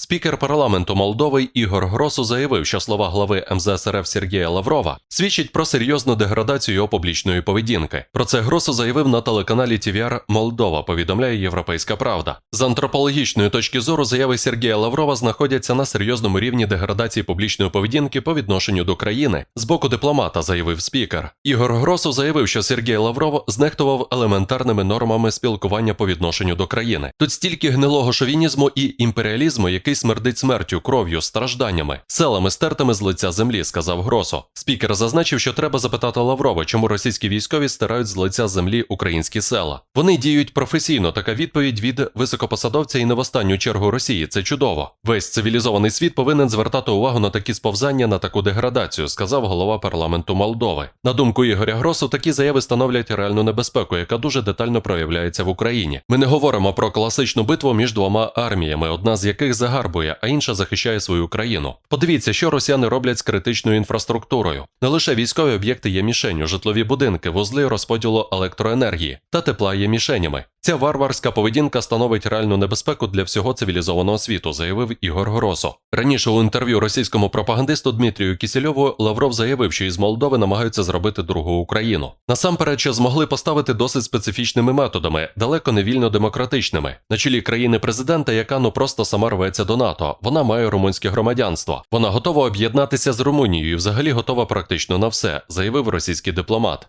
Спікер парламенту Молдови Ігор Гросу заявив, що слова глави МЗС РФ Сергія Лаврова свідчать про серйозну деградацію його публічної поведінки. Про це Гросу заявив на телеканалі TVR Молдова. Повідомляє Європейська Правда. З антропологічної точки зору заяви Сергія Лаврова знаходяться на серйозному рівні деградації публічної поведінки по відношенню до країни з боку дипломата, заявив спікер. Ігор Гросу заявив, що Сергій Лавров знехтував елементарними нормами спілкування по відношенню до країни. Тут стільки гнилого шовінізму і імперіалізму, який смердить смертю, кров'ю, стражданнями, селами стертими з лиця землі, сказав Гросо. Спікер зазначив, що треба запитати Лаврова, чому російські військові стирають з лиця землі українські села. Вони діють професійно. Така відповідь від високопосадовця і не в останню чергу Росії. Це чудово. Весь цивілізований світ повинен звертати увагу на такі сповзання, на таку деградацію, сказав голова парламенту Молдови. На думку Ігоря Гросу, такі заяви становлять реальну небезпеку, яка дуже детально проявляється в Україні. Ми не говоримо про класичну битву між двома арміями, одна з яких загарбує, а інша захищає свою країну. Подивіться, що росіяни роблять з критичною інфраструктурою. Не лише військові об'єкти є мішенню, житлові будинки, вузли розподілу електроенергії та тепла є мішенями. Ця варварська поведінка становить реальну небезпеку для всього цивілізованого світу, заявив Ігор Гросо. Раніше у інтерв'ю російському пропагандисту Дмитрію Кісельову Лавров заявив, що із Молдови намагаються зробити другу Україну. Насамперед, що змогли поставити досить специфічними методами, далеко не вільно демократичними. На чолі країни президента, яка ну просто сама рветься до НАТО. Вона має румунське громадянство. Вона готова об'єднатися з Румунією і взагалі готова практично на все, заявив російський дипломат.